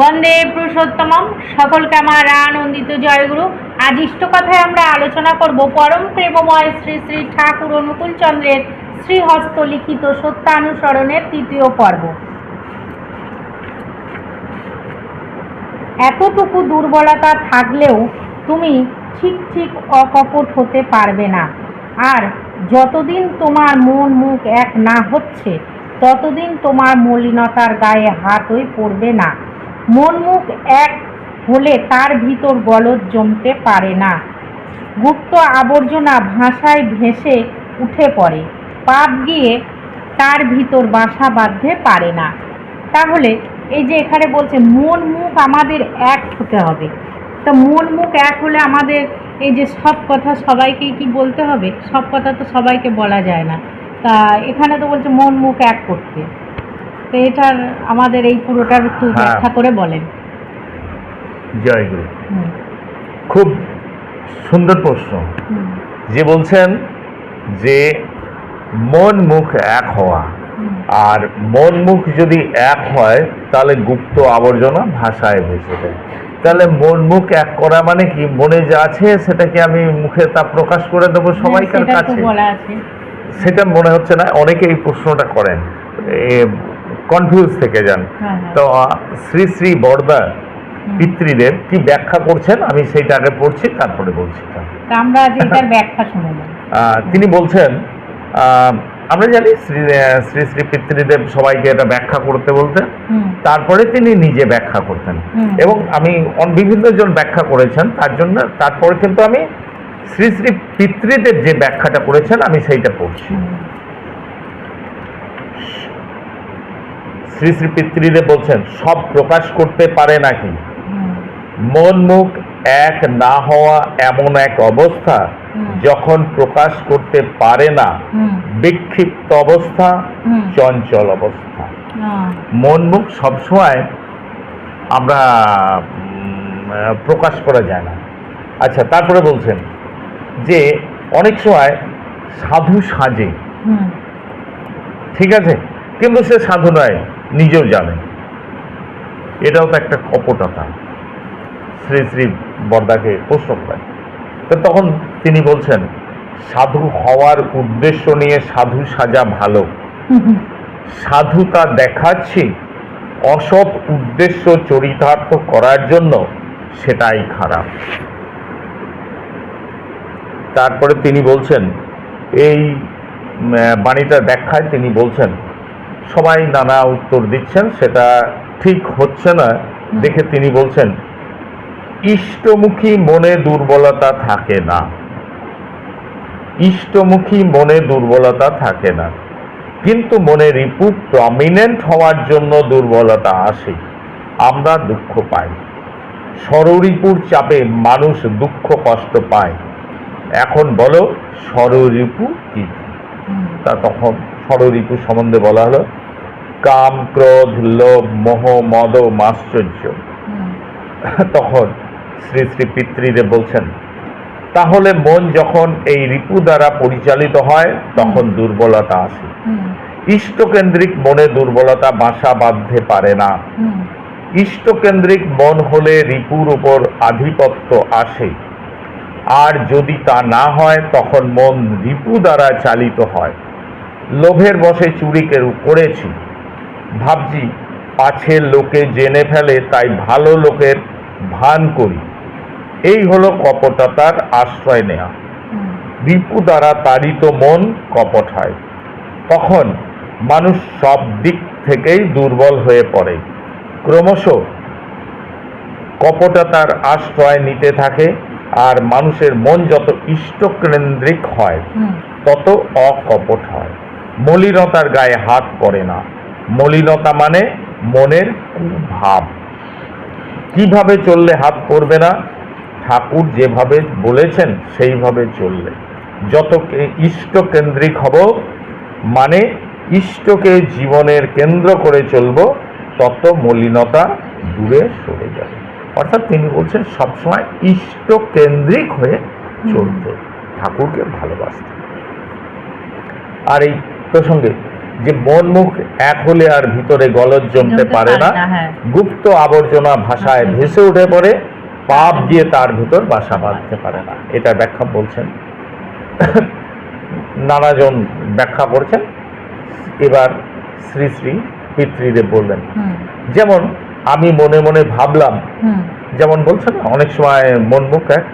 বন্দে পুরুষোত্তমম। সকলকে আমার আনন্দিত জয়গুরু। আজ ইষ্ট কথায় আমরা আলোচনা করব পরম প্রেমময় শ্রী শ্রী ঠাকুর অনুকূল চন্দ্রের শ্রীহস্ত লিখিত সত্যানুসরণের তৃতীয় পর্ব। এতটুকু দুর্বলতা থাকলেও তুমি ঠিক ঠিক অকপট হতে পারবে না। আর যতদিন তোমার মন মুখ এক না হচ্ছে, ততদিন তোমার মলিনতার গায়ে হাতই পড়বে না। মন মুখ এক হলে তার ভিতর গলদ জমতে পারে না। গুপ্ত আবর্জনা ভাষায় ভেসে উঠে পড়ে। পাপ গিয়ে তার ভিতর বাসা বাঁধতে পারে না। তাহলে এই যে এখানে বলছে মন মুখ আমাদের এক হতে হবে। তা মন মুখ এক হলে আমাদের এই যে সব কথা সবাইকেই কি বলতে হবে? সব কথা তো সবাইকে বলা যায় না। তা এখানে তো বলছে মন মুখ এক করতে। তো এটার আমাদের এই পুরোটার একটু হ্যাঁ। ব্যাখ্যা করে বলেন। জয় গুরু। খুব সুন্দর প্রশ্ন। যে বলছেন যে মন মুখ এক হওয়া। আর মন মুখ যদি এক হয় তাহলে গুপ্ত আবর্জনা ভাষায় ভেসে দেয় তাহলে মন মুখ এক করা মানে কি? মনে যা আছে সেটাকে আমি মুখে তা প্রকাশ করে দেবো সবাইকার হ্যাঁ, তো কাছে। সেটা মনে হচ্ছে না অনেকে এই প্রশ্নটা করেন। কনফিউজ থেকে যান। হ্যাঁ হ্যাঁ। তো শ্রী শ্রী বরদা। পিতৃদেব কি ব্যাখ্যা করছেন? আমি সেইটা আগে পড়ছি তারপরে বলছি। আমরা ব্যাখ্যা তিনি বলছেন আমরা জানি শ্রী শ্রী শ্রী পিতৃদেব সবাইকে এটা ব্যাখ্যা করতে বলতেন। তারপরে তিনি নিজে ব্যাখ্যা করতেন। এবং আমি বিভিন্ন জন ব্যাখ্যা করেছেন তার জন্য তারপরে কিন্তু আমি শ্রী শ্রী পিতৃদেব যে ব্যাখ্যাটা করেছেন আমি সেইটা পড়ছি। শ্রী শ্রী পিতৃদেব বলছেন সব প্রকাশ করতে পারে নাকি? মন মুখ এক না হওয়া এমন এক অবস্থা যখন প্রকাশ করতে পারে না বিক্ষিপ্ত অবস্থা চঞ্চল অবস্থা। মন মুখ সবসময় আমরা প্রকাশ করা যায় না। আচ্ছা তারপরে বলছেন যে অনেক সময় সাধু সাজে। ঠিক আছে? কিন্তু সে সাধু নয়। নিজেও জানে এটাও তো একটা কপটতা শ্রী শ্রী বর্দাকে প্রশ্ন করেন। তো তখন তিনি বলছেন সাধু হওয়ার উদ্দেশ্য নিয়ে সাধু সাজা ভালো। হুম, সাধুতা দেখাচ্ছি অসৎ উদ্দেশ্য চরিতার্থ করার জন্য সেটাই খারাপ। তারপরে তিনি বলছেন এই বাণীটা ব্যাখ্যায় তিনি বলছেন সবাই নানা উত্তর দিচ্ছেন, সেটা ঠিক হচ্ছে না দেখে তিনি বলছেন, ইষ্টমুখী মনে দুর্বলতা থাকে না। ইষ্টমুখী মনে দুর্বলতা থাকে না। কিন্তু মনে রিপু প্রমিনেন্ট হওয়ার জন্য দুর্বলতা আসে। আমরা দুঃখ পাই। ষড়রিপুর চাপে মানুষ দুঃখ কষ্ট পায়। এখন বলো ষড়রিপু কি? তা তখন ষড়রিপু সম্বন্ধে বলা হলো। কাম ক্রোধ লোভ মোহ মদ মাশ্চর্য। তখন শ্রী শ্রী পিতৃদেব বলছেন তাহলে মন যখন এই রিপু দ্বারা পরিচালিত হয় তখন দুর্বলতা আসে। ইষ্টকেন্দ্রিক মনে দুর্বলতা বাসা বাঁধতে পারে না। ইষ্টকেন্দ্রিক মন হলে রিপুর উপর আধিপত্য আসে। আর যদি তা না হয় তখন মন রিপু দ্বারা চালিত হয়। লোভের বসে চুরি করেছি। ভাবছি পাছে লোকে জেনে ফেলে তাই ভালো লোকের ভান করি। এই হলো কপটতার আশ্রয় নেয়া। রিপু দ্বারা তাড়িত মন কপট হয়। তখন মানুষ সব দিক থেকেই দুর্বল হয়ে পড়ে। ক্রমশ কপটতার আশ্রয় নিতে থাকে আর মানুষের মন যত ইষ্টকেন্দ্রিক হয় তত অকপট হয়। মলিনতার গায়ে হাত পড়ে না। মলিনতা মানে মনের কুভাব। কীভাবে চললে হাত পড়বে না? ঠাকুর যেভাবে বলেছেন, সেইভাবে চললে। যত কে- ইষ্টকেন্দ্রিক হব মানে ইষ্টকে জীবনের কেন্দ্র করে চলব, তত মলিনতা দূরে সরে যাবে। অর্থাৎ তিনি বলছেন, সবসময় ইষ্টকেন্দ্রিক হয়ে চলতে। ঠাকুরকে ভালোবাসতে। আর এই প্রসঙ্গে যে মন মুখ এক হলে আর ভিতরে গলদ জমতে পারে না হ্যাঁ। গুপ্ত আবর্জনা ভাষায় আচ্ছা। ভেসে উঠে পড়ে পাপ দিয়ে তার ভিতর বাসা বাঁধতে পারে না। এটা ব্যাখ্যা বলছেন। নানাজন ব্যাখ্যা করছেন। এবার শ্রী শ্রী পিতৃদেব বললেন যেমন আমি মনে মনে ভাবলাম যেমন বলছেন অনেক সময় মন মুখ এক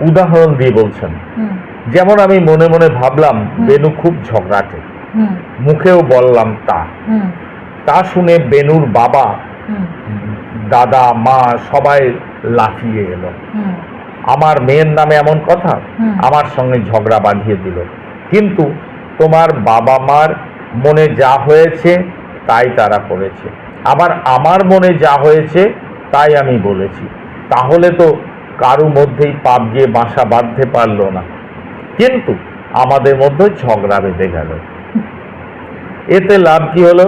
উদাহরণ দিয়ে বলছেন যেমন আমি মনে মনে ভাবলাম বেনু খুব ঝগড়াটে। মুখেও বললাম তা। তা শুনে বেনুর বাবা দাদা মা সবাই লাফিয়ে এলো। আমার মেয়ের নামে এমন কথা? আমার সঙ্গে ঝগড়া বাঁধিয়ে দিল। কিন্তু তোমার বাবা মার মনে যা হয়েছে তাই তারা করেছে। আবার আমার মনে যা হয়েছে তাই আমি বলেছি। তাহলে তো কারু মধ্যেই পাপ গিয়ে বাসা বাঁধতে পারল না। কিন্তু আমাদের মধ্যে ঝগড়া বেঁধে গেল। এতে লাভ কি হলো।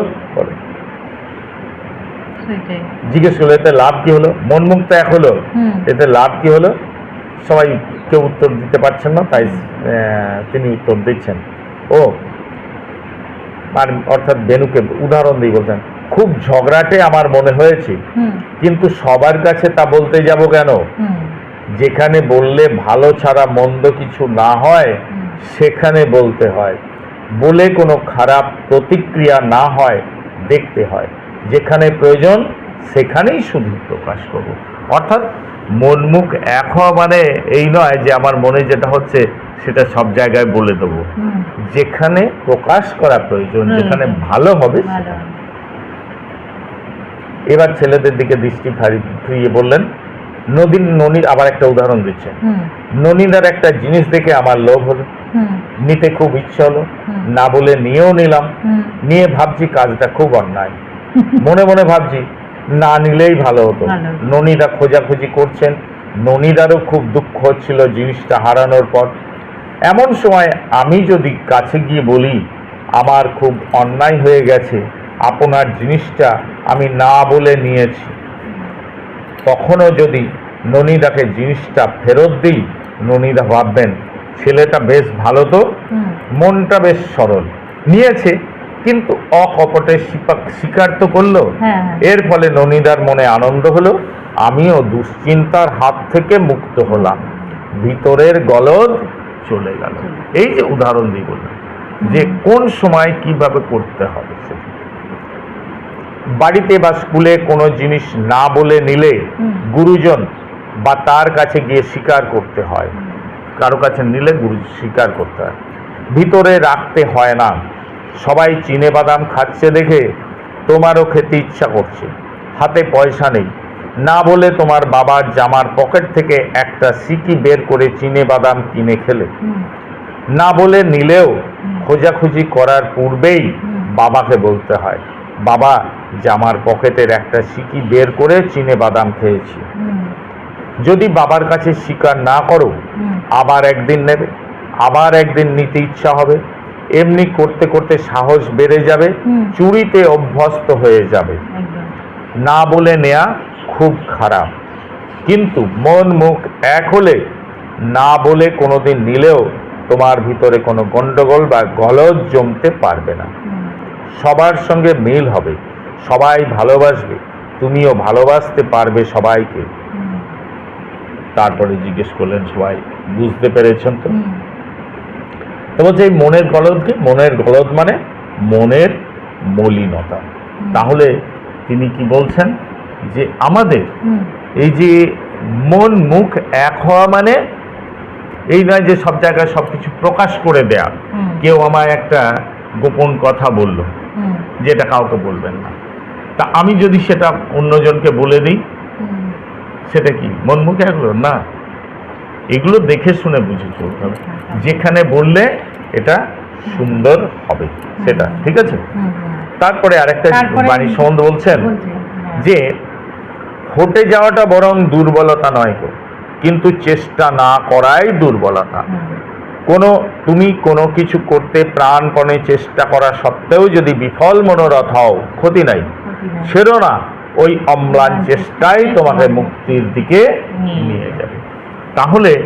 জিজ্ঞেস করল এতে লাভ কি হলো? মন মুক্ত এক হলো এতে লাভ কি হলো? সবাই কেউ উত্তর দিতে পারছেন না তাই তিনি উত্তর দিচ্ছেন। ও আর অর্থাৎ বেনুকে উদাহরণ দিয়ে বলছেন খুব ঝগড়াটে আমার মনে হয়েছে কিন্তু সবার কাছে তা বলতে যাব কেন? যেখানে বললে ভালো ছাড়া মন্দ কিছু না হয় সেখানে বলতে হয়। বলে কোনো খারাপ প্রতিক্রিয়া না হয় দেখতে হয়। যেখানে প্রয়োজন সেখানেই শুধু প্রকাশ করব। অর্থাৎ মন মুখ এক হওয়া মানে এই নয় যে আমার মনে যেটা হচ্ছে সেটা সব জায়গায় বলে দেবো। যেখানে প্রকাশ করা প্রয়োজন যেখানে ভালো হবে এবার ছেলেদের দিকে দৃষ্টি ফারি- ফিরিয়ে বললেন নদীন ননীর আবার একটা উদাহরণ দিচ্ছে ননিদার একটা জিনিস দেখে আমার লোভ হলো। নিতে খুব ইচ্ছে হলো। না বলে নিয়েও নিলাম। নিয়ে ভাবছি কাজটা খুব অন্যায়। মনে মনে ভাবছি না নিলেই ভালো হতো। ননিদা খোঁজাখুঁজি করছেন। ননীদারও খুব দুঃখ হচ্ছিল জিনিসটা হারানোর পর। এমন সময় আমি যদি কাছে গিয়ে বলি আমার খুব অন্যায় হয়ে গেছে। আপনার জিনিসটা আমি না বলে নিয়েছি। তখনও যদি ননিদাকে জিনিসটা ফেরত দিই ননিদা ভাববেন ছেলেটা বেশ ভালো তো মনটা বেশ সরল। নিয়েছে কিন্তু অকপটে স্বীকার তো করল। হ্যাঁ হ্যাঁ। এর ফলে ননিদার মনে আনন্দ হলো আমিও দুশ্চিন্তার হাত থেকে মুক্ত হলাম। ভিতরের গলদ চলে গেল। এই যে উদাহরণ দিয়ে বললাম যে কোন সময় কীভাবে করতে হবে সেটা। বাড়িতে বা স্কুলে কোনো জিনিস না বলে নিলে গুরুজন বা তার কাছে গিয়ে স্বীকার করতে হয়। কারও কাছে নিলে গুরু স্বীকার করতে হয়। ভিতরে রাখতে হয় না। সবাই চিনে বাদাম খাচ্ছে দেখে তোমারও খেতে ইচ্ছা করছে। হাতে পয়সা নেই। না বলে তোমার বাবার জামার পকেট থেকে একটা সিকি বের করে চিনে বাদাম কিনে খেলে। না বলে নিলেও খোঁজাখুঁজি করার পূর্বেই বাবাকে বলতে হয়। বাবা জামার পকেটের একটা সিকি বের করে চিনে বাদাম খেয়েছি। যদি বাবার কাছে স্বীকার না করো আবার একদিন নেবে আবার একদিন নিতে ইচ্ছা হবে। এমনি করতে করতে সাহস বেড়ে যাবে চুরিতে অভ্যস্ত হয়ে যাবে। না বলে নেয়া খুব খারাপ। কিন্তু মন মুখ এক হলে না বলে কোনোদিন নিলেও তোমার ভিতরে কোনো গন্ডগোল বা গলজ জমতে পারবে না। সবার সঙ্গে মিল হবে। সবাই ভালোবাসবে তুমিও ভালোবাসতে পারবে সবাইকে। তারপরে জিজ্ঞেস করলেন সবাই বুঝতে পেরেছেন তো? তো বলছে এই মনের গলদ কি? মনের গলদ মানে মনের মলিনতা। তাহলে তিনি কি বলছেন? যে আমাদের এই যে মন মুখ এক হওয়া মানে এই নয় যে সব জায়গায় সব কিছু প্রকাশ করে দেয়া। কেউ আমায় একটা গোপন কথা বলল যেটা কাউকে বলবেন না। তা আমি যদি সেটা অন্যজনকে বলে দিই সেটা কি? মন মুখে এগুলো না। এগুলো দেখে শুনে বুঝে চলতে হবে। যেখানে বললে এটা সুন্দর হবে সেটা। ঠিক আছে? তারপরে আরেকটা বাণী সম্বন্ধে বলছেন হ্যাঁ। যে হটে যাওয়াটা বরং দুর্বলতা নয় গো। কিন্তু চেষ্টা না করাই দুর্বলতা। কোনো তুমি কোনো কিছু করতে প্রাণপণে চেষ্টা করা সত্ত্বেও যদি বিফল মনোরথ হও ক্ষতি নাই। ছেড়ো না ওই অম্লান চেষ্টাই তোমাকে মুক্তির দিকে নিয়ে যাবে। তাহলে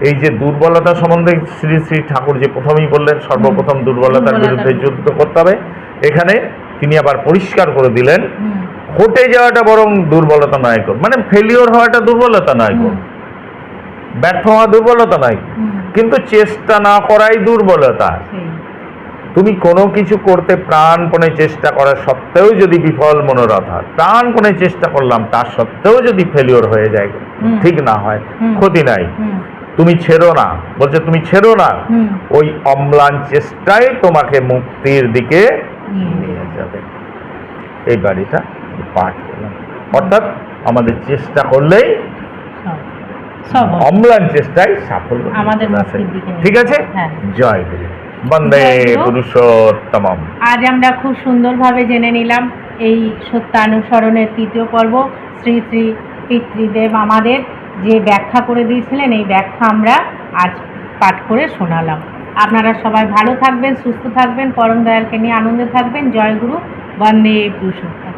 এই যে দুর্বলতা সম্বন্ধে শ্রী শ্রী ঠাকুর যে প্রথমেই বললেন সর্বপ্রথম দুর্বলতার বিরুদ্ধে যুদ্ধ করতে হবে। এখানে তিনি আবার পরিষ্কার করে দিলেন হটে যাওয়াটা বরং দুর্বলতা নয় গো। মানে ফেলিওর হওয়াটা দুর্বলতা নয়। হুম, ব্যর্থ হওয়া দুর্বলতা নয়। কিন্তু চেষ্টা না করাই দুর্বলতা। তুমি কোনো কিছু করতে প্রাণপণে চেষ্টা করা সত্ত্বেও যদি বিফল মনোরথ হয় প্রাণপণে চেষ্টা করলাম তার সত্ত্বেও যদি ফেলিওর হয়ে যায় ঠিক না হয় ক্ষতি নাই। তুমি ছেড়ো না। বলছে তুমি ছেড়ো না। ওই অম্লান চেষ্টাই তোমাকে মুক্তির দিকে নিয়ে যাবে। এই বাড়িটা পাঠ করলাম। অর্থাৎ আমাদের চেষ্টা করলেই অম্লান চেষ্টায় সাফল্য ঠিক আছে? হ্যাঁ। জয় গুরু। বন্দে। পুরুষোত্তমম। আজ আমরা খুব সুন্দরভাবে জেনে নিলাম এই সত্যানুসরণের তৃতীয় পর্ব। শ্রী শ্রী পিতৃদেব আমাদের যে ব্যাখ্যা করে দিয়েছিলেন এই ব্যাখ্যা আমরা আজ পাঠ করে শোনালাম। আপনারা সবাই ভালো থাকবেন সুস্থ থাকবেন পরম দয়ালকে নিয়ে আনন্দে থাকবেন। জয় গুরু বন্দে পুরুষোত্তম।